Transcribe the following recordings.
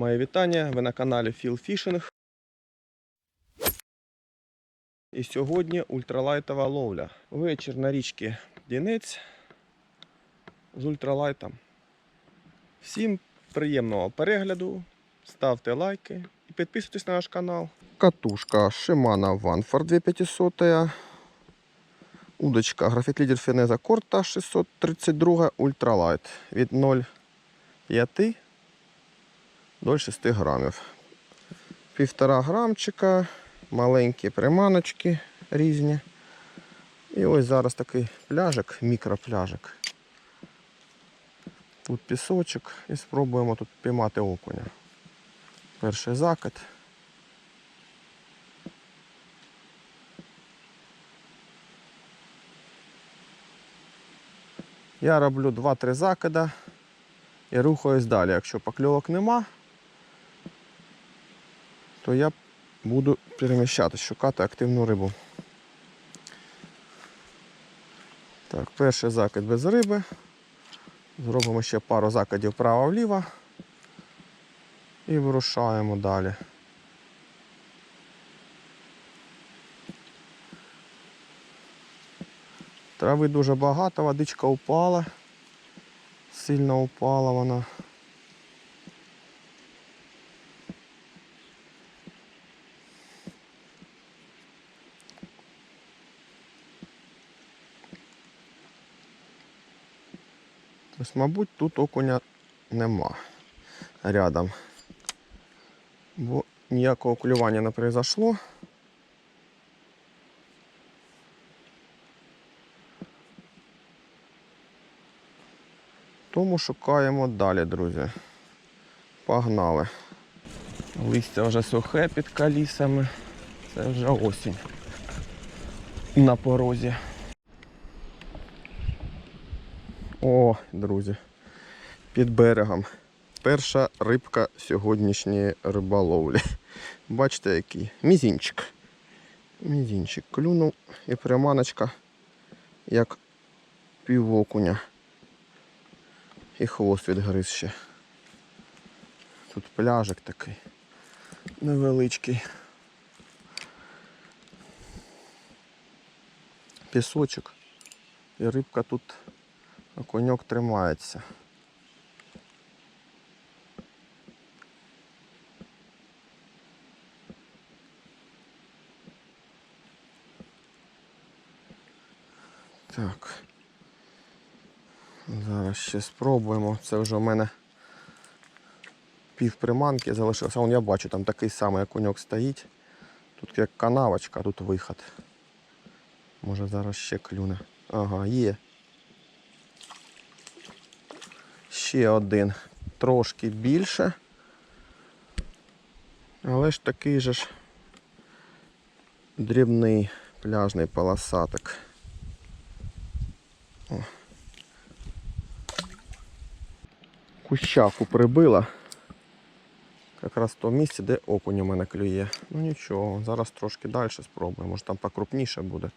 Моє вітання, ви на каналі Feel Fishing. І сьогодні ультралайтова ловля. Вечір на річці Дінець з ультралайтом. Всім приємного перегляду, ставте лайки і підписуйтесь на наш канал. Катушка Shimano Vanford 2500. Удочка графіт лідер Фенеза Корта 632 ультралайт від 0,5 до 6 грамів. Півтора грамчика, маленькі приманочки різні. І ось зараз такий пляжик, мікропляжик. Тут пісочок і спробуємо тут піймати окуня. Перший закид. Я роблю 2-3 закида і рухаюсь далі. Якщо покльовок нема, то я буду переміщатися, шукати активну рибу. Так, перший закид без риби. Зробимо ще пару закидів вправо-вліво і вирушаємо далі. Трави дуже багато, водичка упала, сильно упала вона. Мабуть, тут окуня нема рядом. Бо ніякого клювання не произошло. Тому шукаємо далі, друзі. Погнали. Листя вже сухе під калісами. Це вже осінь на порозі. О, друзі, під берегом. Перша рибка сьогоднішньої риболовлі. Бачите, який мізінчик. Мізінчик клюнув і приманочка як півокуня. І хвост відгриз ще. Тут пляжик такий невеличкий. Пісочок. І рибка тут окуньок тримається. Так. Зараз ще спробуємо. Це вже у мене пів приманки залишилося. Вон я бачу, там такий самий окуньок стоїть. Тут як канавочка, тут виход. Може зараз ще клюне. Ага, є. Ще один. Трошки більше. Але ж такий же ж дрібний пляжний полосатик. О. Кущаку прибила. Якраз в тому місці, де окунь у мене клює. Ну нічого, зараз трошки далі спробуємо, може там покрупніше буде.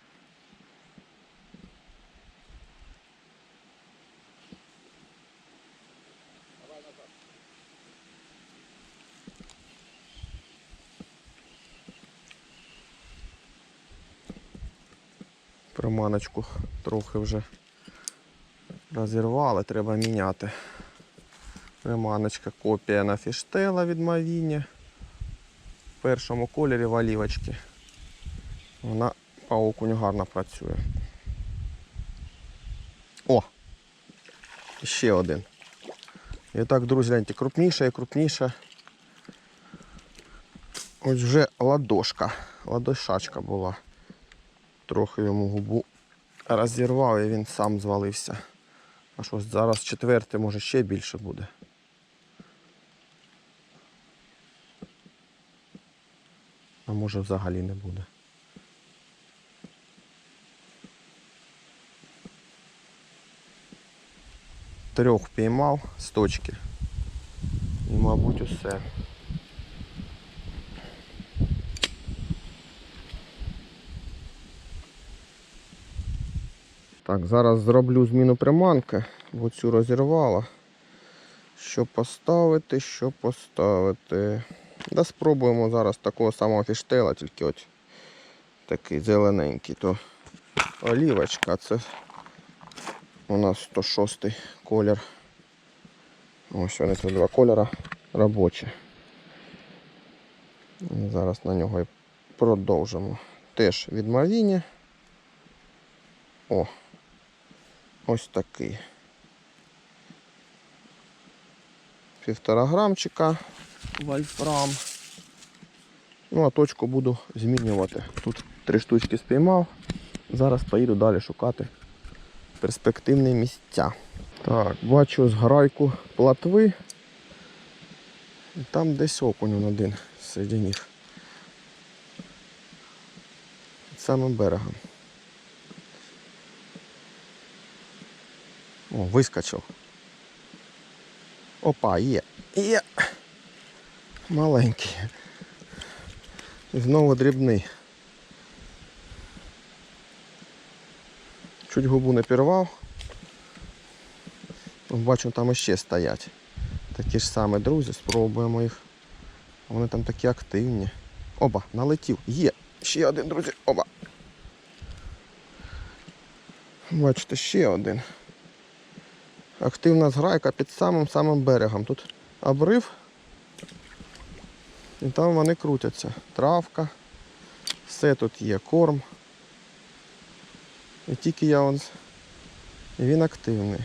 Приманочку трохи вже розірвали, треба міняти. Приманочка копія на фіштела від Мавіні. В першому кольорі в олівочки. Вона по окуню гарно працює. О! Ще один. І так, друзі, гляньте, крупніша і крупніша. Ось вже ладошка. Ладошачка була. Трохи йому губу розірвав і він сам звалився. Аж ось зараз четвертий, може ще більше буде. А може взагалі не буде. Трьох піймав з точки. І, мабуть, усе. Так, зараз зроблю зміну приманки, бо цю розірвала. Що поставити, що поставити. Да спробуємо зараз такого самого фіштейла, тільки от такий зелененький. То олівочка, це у нас 106 колір. Ось вони тут два кольора робочі. Зараз на нього і продовжимо. Теж від Мавіні. О, ось такий. Півтора грамчика вольфрам. Ну, а точку буду змінювати. Тут три штучки спіймав. Зараз поїду далі шукати перспективні місця. Так, бачу зграйку платви. І там десь окунь один серед них. Під самим берегом. О, вискочив. Опа, є. Є. Маленький. Знову дрібний. Чуть губу не пірвав. Бачу, там іще стоять. Такі ж самі друзі, спробуємо їх. Вони там такі активні. Оба, налетів. Є. Ще один, друзі. Оба. Бачите, ще один. Активна зграйка під самим самим берегом. Тут обрив. І там вони крутяться. Травка. Все тут є, корм. І тільки я он... Він активний.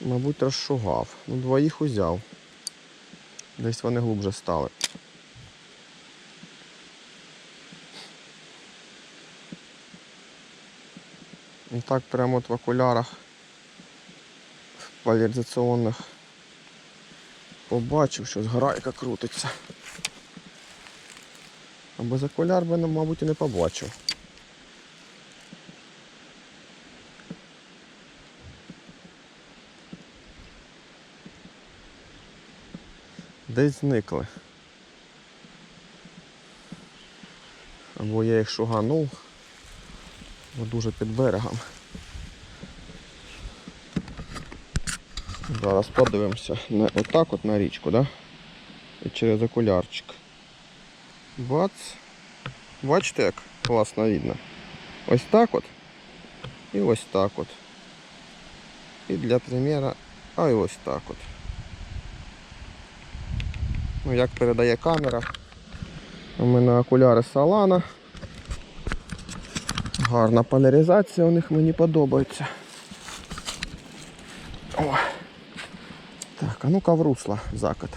Мабуть, розшугав. Ну, двоїх узяв. Десь вони глубже стали. І так прямо от в окулярах поляризаційних побачив, що зграйка крутиться. А без окуляр би, ну, мабуть, і не побачив. Десь зникли. Або я їх шуганув, дуже під берегом. Зараз подивимося на, отак от на річку, да? І через окулярчик. Бац. Бачите, як класно видно. Ось так от. І ось так от. І для примера, а і ось так от. Ну, як передає камера. У мене окуляри Салана. Гарна панеризація у них мені подобається. О. Так, а ну-ка в русло закат.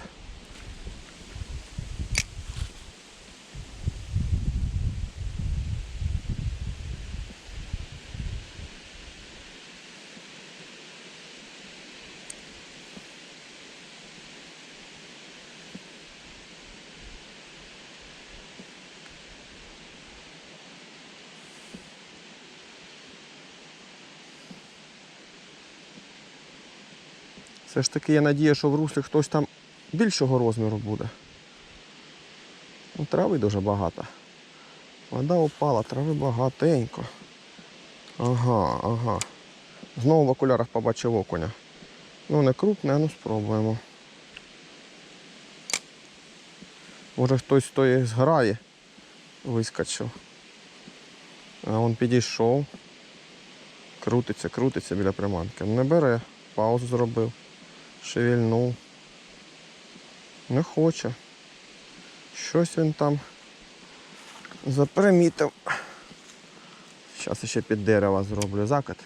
Все ж таки я надію, що в руслі хтось там більшого розміру буде. Ну, трави дуже багато. Вода упала, трави багатенько. Ага, ага. Знову в окулярах побачив окуня. Ну не крупне, ну спробуємо. Може хтось з тої зграє вискочив. А він підійшов. Крутиться, крутиться біля приманки. Не бере, паузу зробив. Шевельнув. Не хоче. Щось він там запримітив. Зараз ще під дерево зроблю закат.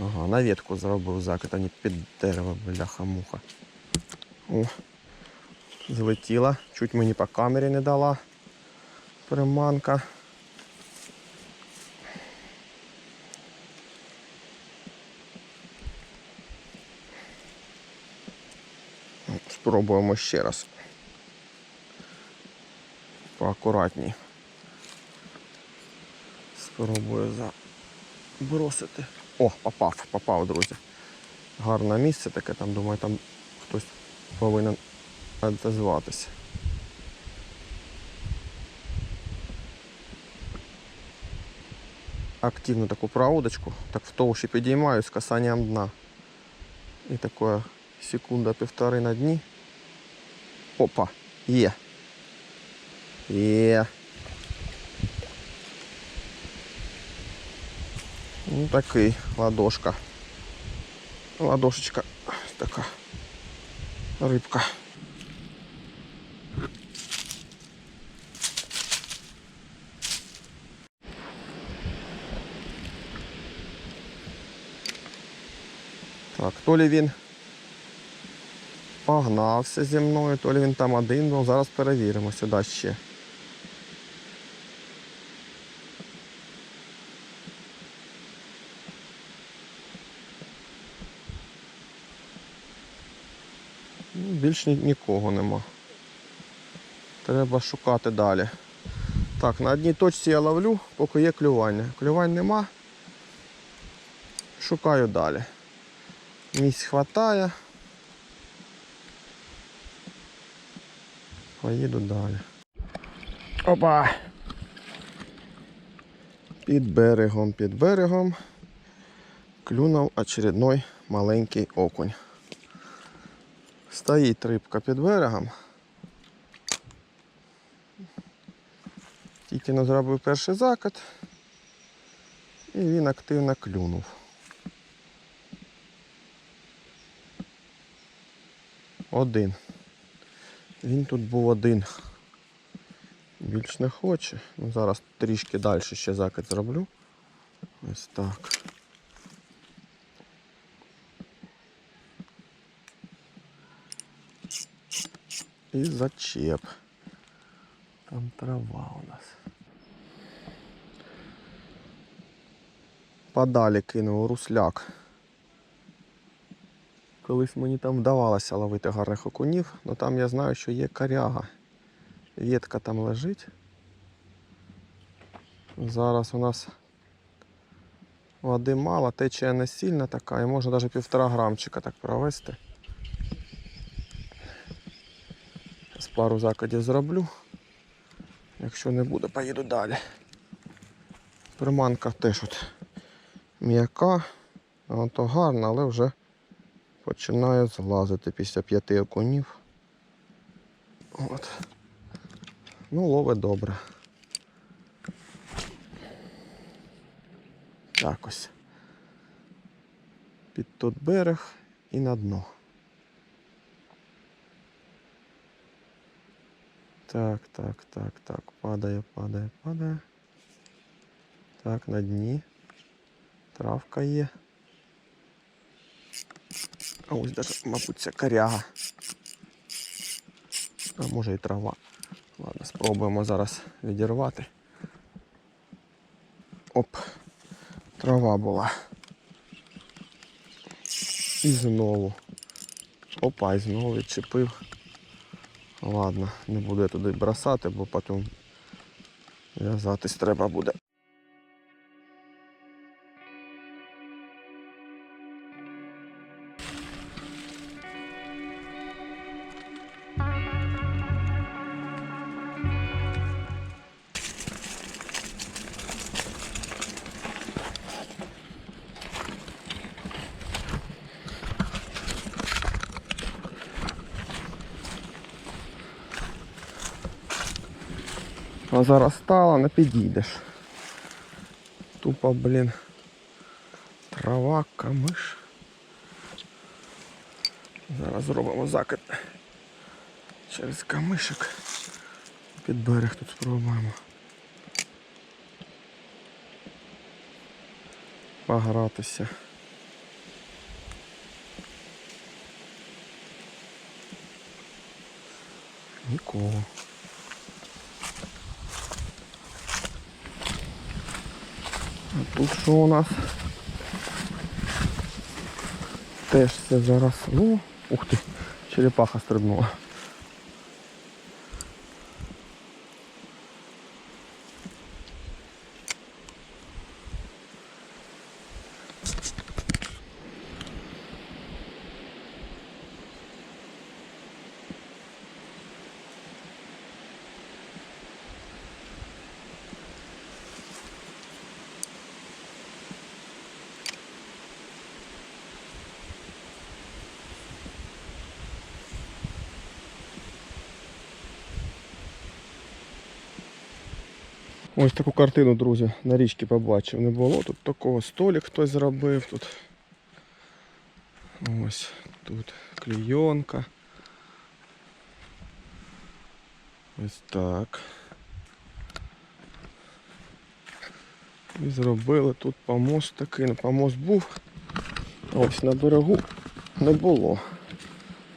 Ага, на ветку зробив закат, а не під дерево, бляха-муха. О, злетіла, чуть мені по камері не дала приманка. Спробуємо ще раз. Поакуратній. Спробую забросити. О, попав, попав, друзі. Гарне місце таке, там, думаю, там хтось повинен отозватися. активну таку проводочку, так в товщі підіймаю з касанням дна. І таке секунда-півтори на дні. Опа, є. Є. Ну такий ладошка. Ладошечка ось така рибка. Так, то лі він погнався зі мною, то лі він там один був. Зараз перевіримо сюди ще. Ну, Більш ні- нікого нема. Треба шукати далі. Так, на одній точці я ловлю, поки є клювання. Клювань нема. Шукаю далі. Місць хватає. Поїду далі. Опа! Під берегом, під берегом клюнув очередной маленький окунь. Стоїть рибка під берегом. Тільки не зробив перший закат і він активно клюнув. Один. Він тут був один. Більш не хоче. Ну, зараз трішки далі ще закид зроблю. Ось так. І зачеп. Там трава у нас. Подалі кинув русляк. Колись мені там вдавалося ловити гарних окунів, але там я знаю, що є коряга. Ветка там лежить. Зараз у нас води мало, течія не сильна така і можна навіть півтора грамчика так провести. З пару закидів зроблю. Якщо не буде, поїду далі. Приманка теж от м'яка, ото гарна, але вже починає злазити після п'яти окунів. От. Ну, ловить добре. Так ось. Під тут берег і на дно. Так, так, так, так. Падає, падає, падає. Так, на дні. Травка є. А ось даже, мабуть, це коряга. А може і трава. Ладно, спробуємо зараз відірвати. Оп, трава була. І знову. Опа, і знову відчепив. Ладно, не буду я туди бросати, бо потім в'язатись треба буде. А зараз стало, не підійдеш. Тупо, блін. Трава, камиш. Зараз зробимо закид через камишик. Під берег тут спробуємо. Погратися. Нікого. А тут що у нас? Теж все зараз. Ну, ух ти, черепаха стрибнула. Ось таку картину, друзі, на річці побачив. Не було тут такого столик хтось зробив тут. Ось тут клейонка. Ось так. І зробили тут помост такий. Ну, помост був. Ось на берегу не було.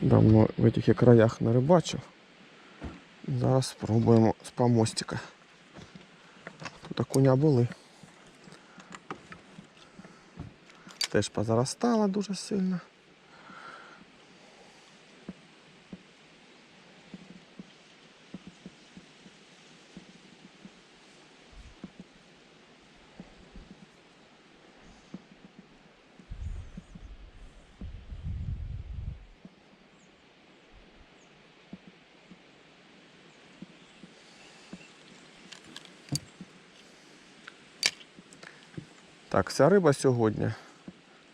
Давно в цих краях не рибачив. Зараз спробуємо з помостика. Тут коня були. Теж позаростала дуже сильно. Так, вся риба сьогодні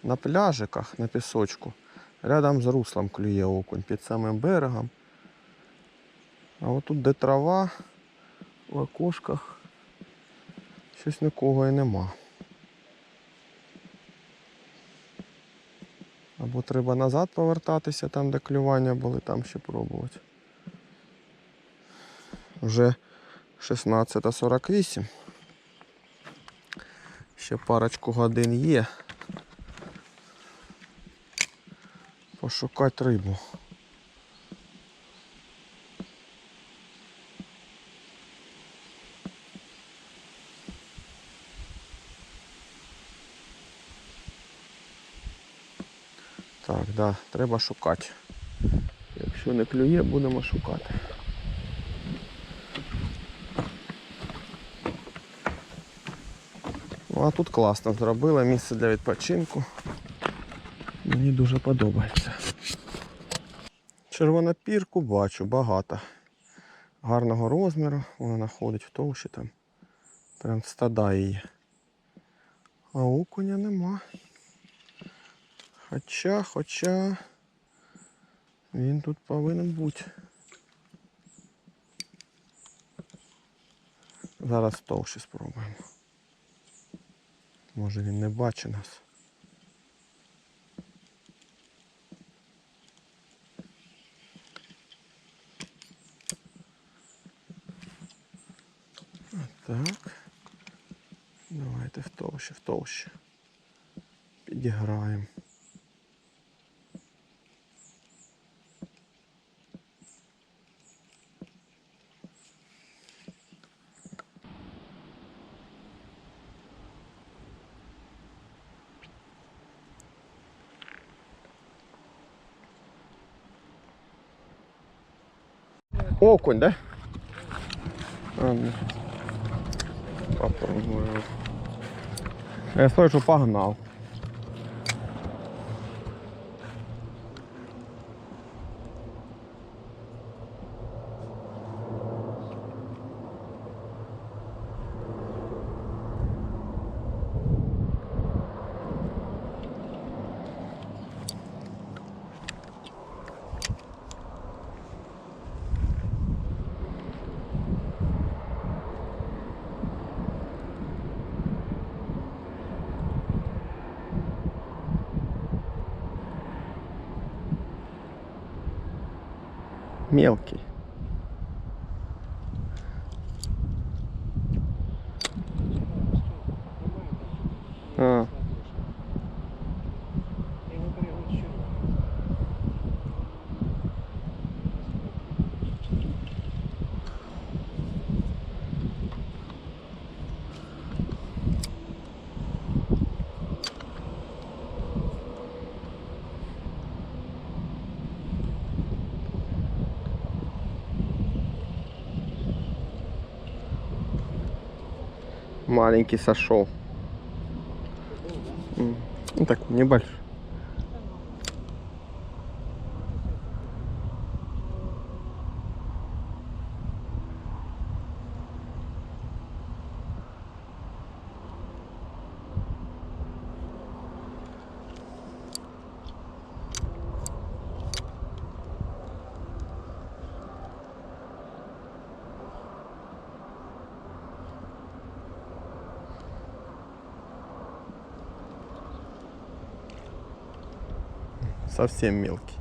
на пляжиках, на пісочку, рядом з руслом клює окунь, під самим берегом. А отут, де трава, в окошках, щось нікого і нема. Або треба назад повертатися, там, де клювання були, там ще пробувати. Вже 16.48. Ще парочку годин є. Пошукати рибу. Так, да, треба шукати. Якщо не клює, будемо шукати. Ну а тут класно зробили місце для відпочинку. Мені дуже подобається. Червонопірку бачу, багато. Гарного розміру, вона знаходить в товщі там. Прям стада її. А окуня нема. Хоча, хоча він тут повинен бути. Зараз товще спробуємо. Може він не бачить нас. Так. Давайте в толще, в товще. Підіграємо. Окунь, да? А, ну. Попробую. Я стою, що погнав. Мелкий. А, маленький сошел. Ну так, небольшой. Совсем мелкий.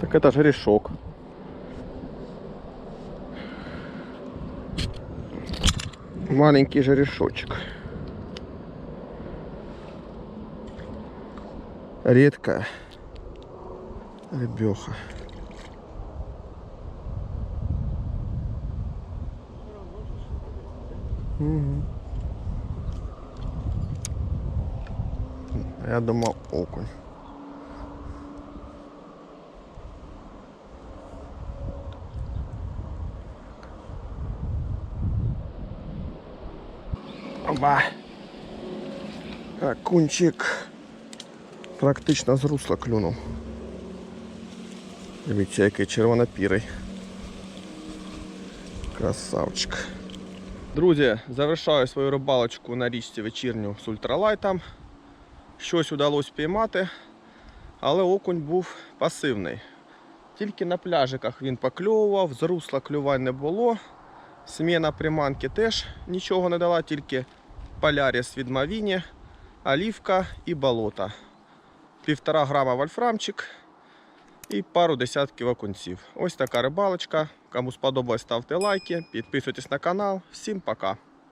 Так это же решок. Маленький жерешочек. Редкая рыбеха. Мгм. Я думал окунь. Оба. Окунчик практично з русла клюнув. Дивіться, який червонопірий. Красавчик. Друзі, завершаю свою рибалочку на річці вечірню з ультралайтом. Щось вдалося піймати, але окунь був пасивний. Тільки на пляжиках він покльовував, з русла клювань не було. Сміна приманки теж нічого не дала, тільки поляріс від Мавіні, олівка і болото. Півтора грама вольфрамчик і пару десятків окунців. Ось така рибалочка. Кому сподобалось, ставте лайки, підписуйтесь на канал. Всім пока!